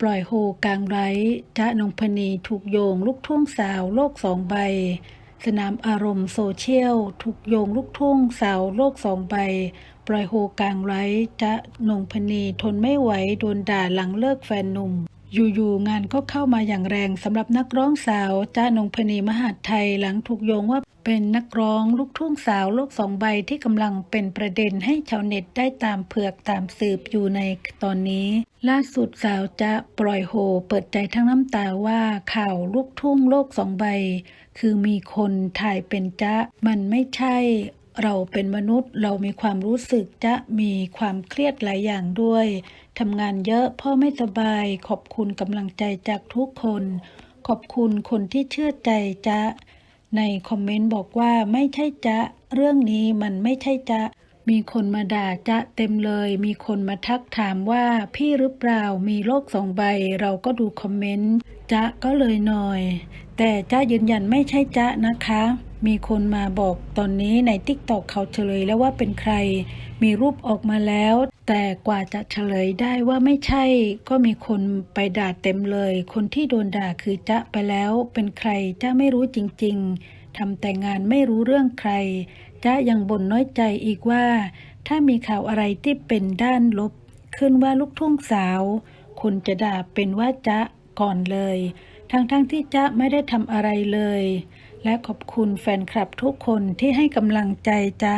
ปล่อยโฮกลางไร้จ๊ะนงพนีถูกโยงลูกทุ่งสาวโลกสองใบ สนามอารมณ์โซเชียล ถูกโยงลูกทุ่งสาวโลกสองใบ ปล่อยโฮกลางไร้จ๊ะนงพนีทนไม่ไหวโดนด่าหลังเลิกแฟนหนุ่ม อยู่ๆงานก็เข้ามาอย่างแรงสำหรับนักร้องสาวจ้านงพนีมหาดไทยหลังถูกโยงว่าเป็นนักร้องลูกทุ่งสาวโลกสองใบที่กำลังเป็นประเด็นให้ชาวเน็ตได้ตามเผือกตามสืบอยู่ในตอนนี้ ล่าสุดสาวจะปล่อยโฮเปิดใจทั้งน้ำตาว่าข่าวลูกทุ่งโลกสองใบ คือมีคนถ่ายเป็นจ๊ะมันไม่ใช่ เราเป็นมนุษย์เรามีความรู้สึกจะมีความเครียดหลายอย่างด้วยทำงานเยอะพ่อไม่สบาย ขอบคุณกำลังใจจากทุกคน ขอบคุณคนที่เชื่อใจจะในคอมเมนต์บอกว่าไม่ใช่จะเรื่องนี้มันไม่ใช่จะมีคนมาด่าจะเต็มเลย มีคนมาทักถามว่าพี่หรือเปล่ามีโลกสองใบ เราก็ดูคอมเมนต์จะก็เลยหน่อย แต่จ้ายืนยันไม่ใช่จ๊ะนะคะ มีคนมาบอกตอนนี้ในทิกตอกเขาเฉลยแล้วว่าเป็นใคร มีรูปออกมาแล้ว แต่กว่าจะเฉลยได้ว่าไม่ใช่ ก็มีคนไปด่าเต็มเลย คนที่โดนด่าคือจ๊ะไปแล้ว เป็นใครจ้าไม่รู้จริง ๆทำแต่งานไม่รู้เรื่องใครจ้ายังบ่นน้อยใจอีกว่า ถ้ามีข่าวอะไรที่เป็นด้านลบ ขึ้นว่าลูกทุ่งสาว คนจะด่าเป็นว่าจ๊ะก่อนเลย ทั้งๆทที่จ๊ะไม่ได้ทำอะไรเลย และขอบคุณแฟนคลับทุกคนที่ให้กำลังใจจ๊ะ